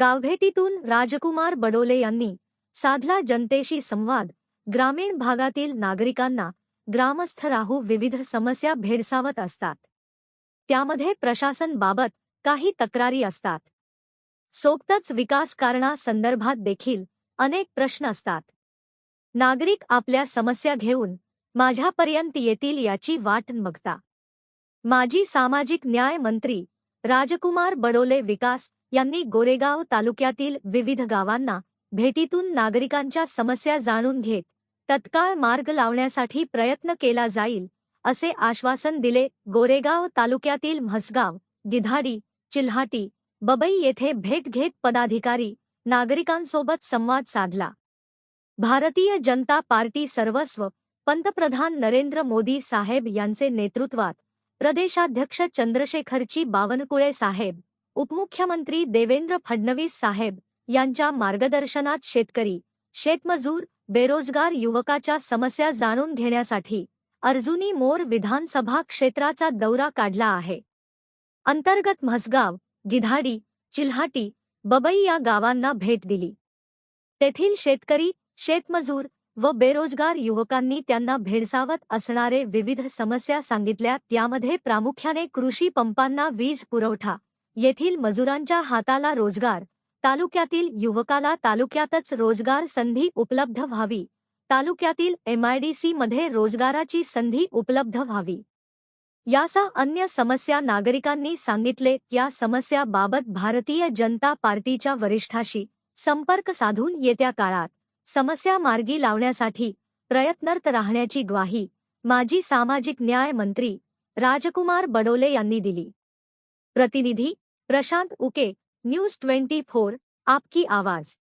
गावभेटीतून राजकुमार बडोले यांनी साधला जनतेशी संवाद ग्रामीण भागातील नागरिकांना ग्रामस्थ राहू विविध समस्या भेडसावत असतात. त्यामध्ये प्रशासनबाबत काही तक्रारी असतात. सोबतच विकासकारणासंदर्भात देखील अनेक प्रश्न असतात. नागरिक आपल्या समस्या घेऊन माझ्यापर्यंत येतील याची वाट बघता. माजी सामाजिक न्याय मंत्री राजकुमार बडोले विकास यांनी गोरेगाव तालुक्यातील विविध गावांना भेटीतून नागरिकांच्या समस्या जाणून घेत तत्काळ मार्ग लावण्यासाठी प्रयत्न केला जाईल असे आश्वासन दिले गोरेगाव तालुक्यातील म्हसगाव गिधाडी चिल्हाटी बबई येथे भेट घेत पदाधिकारी नागरिकांसोबत संवाद साधला. भारतीय जनता पार्टी सर्वस्व पंतप्रधान नरेंद्र मोदी साहेब यांचे नेतृत्वात प्रदेशाध्यक्ष चंद्रशेखरची बावनकुळे साहेब उपमुख्यमंत्री देवेंद्र फडणवीस साहेब यांच्या मार्गदर्शनात शेतकरी शेतमजूर बेरोजगार युवकाच्या समस्या जाणून घेण्यासाठी अर्जुनी मोर विधानसभा क्षेत्राचा दौरा काढला आहे. अंतर्गत म्हसगाव गिधाडी चिल्हाटी बबई या गावांना भेट दिली. तेथील शेतकरी शेतमजूर व बेरोजगार युवकांनी त्यांना भेडसावत असणारे विविध समस्या सांगितल्या त्यामध्ये प्रामुख्याने कृषी पंपांना वीज पुरवठा येथील मजुरांच्या हाताला रोजगार. तालुक्यातील युवकाला तालुक्यातच रोजगार संधी उपलब्ध व्हावी. तालुक्यातील एमआयडीसी मध्ये रोजगाराची संधी उपलब्ध व्हावी. यासह अन्य समस्या नागरिकांनी सांगितले या समस्याबाबत भारतीय जनता पार्टीच्या वरिष्ठाशी संपर्क साधून येत्या काळात समस्या मार्गी लावण्यासाठी प्रयत्नरत राहण्याची ग्वाही माजी सामाजिक न्याय मंत्री राजकुमार बडोले यांनी दिली. प्रतिनिधी Prashant Uke news twenty four आपकी आवाज।